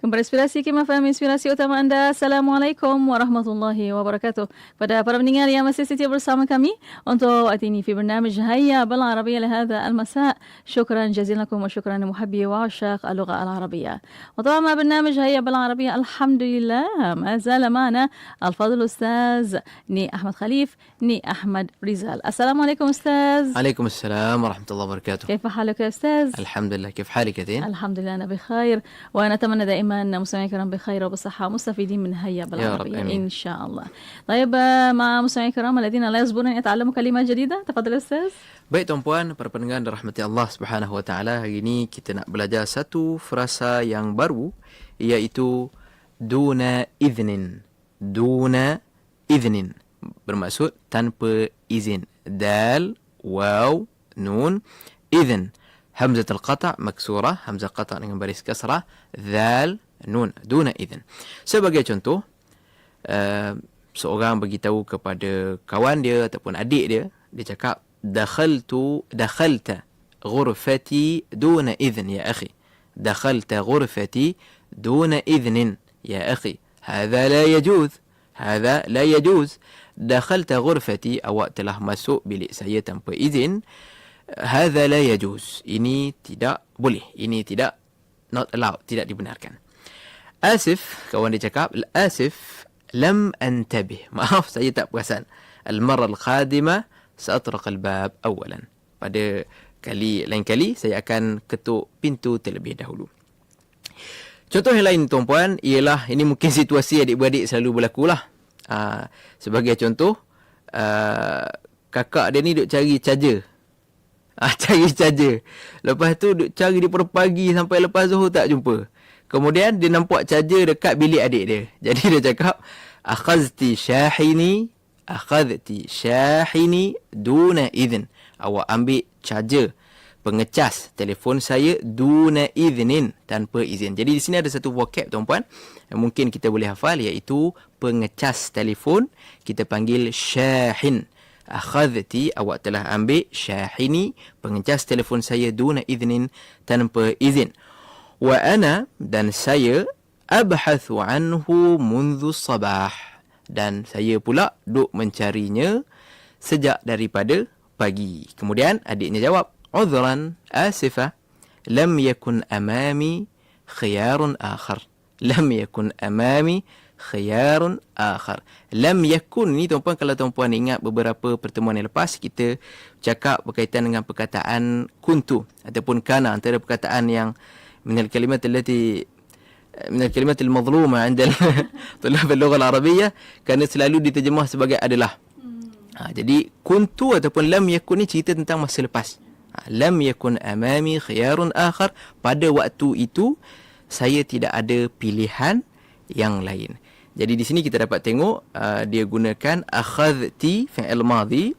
Kembali inspirasi Kima Fahmi inspirasi utama anda. Assalamualaikum warahmatullahi wabarakatuh. Pada para pendengar yang masih setia bersama kami untuk atini fi برنامج هيا بالعربية لهذا المساء. شكرا جزيلا لكم وشكرا لمحبي وعشاق اللغة العربية. وطبعا برنامج هيا بالعربية الحمد لله ما زال معنا الفاضل أستاذ ني أحمد خليف ني أحمد رزال. السلام عليكم أستاذ. عليكم السلام ورحمة الله وبركاته. كيف حالك يا أستاذ؟ الحمد لله كيف حالك يا؟ الحمد لله أنا بخير ونتمنى دائما دائما مستمعي الكرام بخير وبصحة مستفيدين من هيا بالعربية إن شاء الله طيب مع مستمعي الكرام الذين لا يصبرون أن يتعلموا كلمات جديدة تفضل أستاذ Baik tuan-puan, para pendengar dan rahmati Allah Subhanahu wa taala, hari ini kita nak belajar satu frasa yang baru iaitu duna idhnin. Duna idhnin bermaksud tanpa izin. Dal, waw, nun, idhn. همزة القطع مكسورة همزة قطع baris kasrah ذال nun duna idhn sebagai contoh uh, seorang beritahu kepada kawan dia ataupun adik dia dia cakap dakhaltu dakhalta ghurfati duna idhn ya akhi dakhalta ghurfati duna idhn ya akhi هذا لا يجوز هذا لا يجوز دخلت غرفتي awak telah masuk bilik saya tanpa izin hadza la yajuz. Ini tidak boleh. Ini tidak not allowed, tidak dibenarkan. Asif, kawan dia cakap, asif lam antabih. Maaf saya tak perasan. Al-marra al-khadimah sa'atraq al-bab awalan. Pada kali lain kali saya akan ketuk pintu terlebih dahulu. Contoh yang lain tuan-puan ialah ini mungkin situasi adik-beradik selalu berlaku lah. Uh, sebagai contoh uh, kakak dia ni duk cari charger Ah, cari charger. Lepas tu cari daripada pagi sampai lepas zuhur tak jumpa. Kemudian dia nampak charger dekat bilik adik dia. Jadi dia cakap, "Akhazti syahini, akhazti syahini duna idhn." Awak ambil charger pengecas telefon saya duna idhnin tanpa izin. Jadi di sini ada satu vocab tuan-puan yang mungkin kita boleh hafal iaitu pengecas telefon kita panggil syahin akhadhti awak telah ambil syahini pengecas telefon saya duna iznin tanpa izin. Wa ana dan saya abhathu anhu mundu sabah. Dan saya pula duk mencarinya sejak daripada pagi. Kemudian adiknya jawab udhran asifa lam yakun amami khiyarun akhar. Lam yakun amami khiyarun akhar. Lam yakun ni tuan-puan kalau tuan-puan ingat beberapa pertemuan yang lepas kita cakap berkaitan dengan perkataan kuntu ataupun kana antara perkataan yang minal kalimat allati min al-kalimat al-madhluma 'inda tulab al-lugha al-arabiyyah kerana selalu diterjemah sebagai adalah. Ha, jadi kuntu ataupun lam yakun ni cerita tentang masa lepas. Ha, lam yakun amami khiyarun akhar pada waktu itu saya tidak ada pilihan yang lain. Jadi di sini kita dapat tengok uh, dia gunakan akhadti fi'il madhi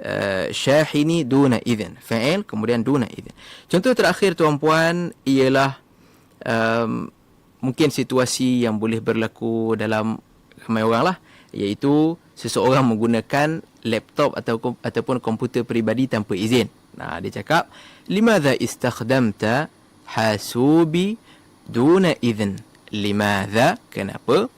uh, syahini duna idhin. Fi'il kemudian duna idhin. Contoh terakhir tuan-puan ialah um, mungkin situasi yang boleh berlaku dalam ramai orang lah iaitu seseorang menggunakan laptop atau ataupun komputer peribadi tanpa izin. Nah, dia cakap, "Limadha istakhdamta hasubi duna idhin?" Limadha? Kenapa?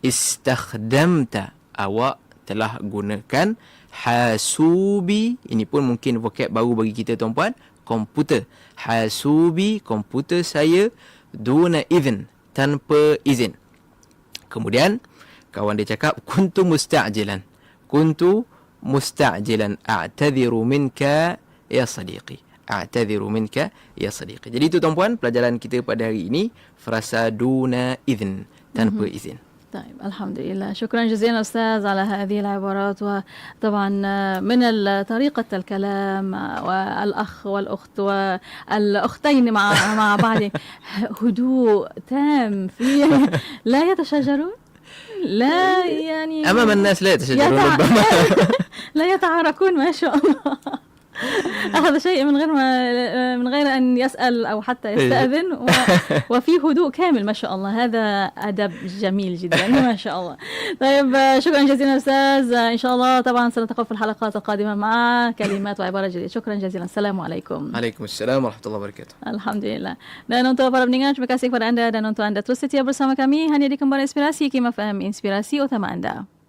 Istakhdamta. Awak telah gunakan hasubi. Ini pun mungkin vocab baru bagi kita tuan-puan. Komputer. Hasubi komputer saya duna izin tanpa izin. Kemudian kawan dia cakap kuntu musta'jilan. Kuntu musta'jilan. A'tadhiru minka ya sadiqi. A'tadhiru minka ya sadiqi. Jadi itu tuan-puan pelajaran kita pada hari ini. Frasa duna izin tanpa mm-hmm. izin طيب الحمد لله. شكرا جزيلا أستاذ على هذه العبارات وطبعا من طريقة الكلام والأخ والأخت والأختين مع مع بعض هدوء تام فيه لا يتشاجرون؟ لا يعني أمام الناس لا يتشاجرون يتع... لا يتعاركون ما شاء الله. اخذ شيء من غير ما من غير أن يسأل أو حتى إيه. يستأذن و... وفي هدوء كامل ما شاء الله. هذا أدب جميل جدا ما شاء الله. طيب شكرا جزيلا أستاذ. إن شاء الله طبعا سنلتقي في الحلقات القادمة مع كلمات وعبارة جديدة. شكرا جزيلا. السلام عليكم. عليكم السلام ورحمة الله وبركاته. الحمد لله. dan untuk para pendengar terima kasih kepada anda dan untuk anda terus setia bersama kami. Hanya di kembali inspirasi kima inspirasi utama anda.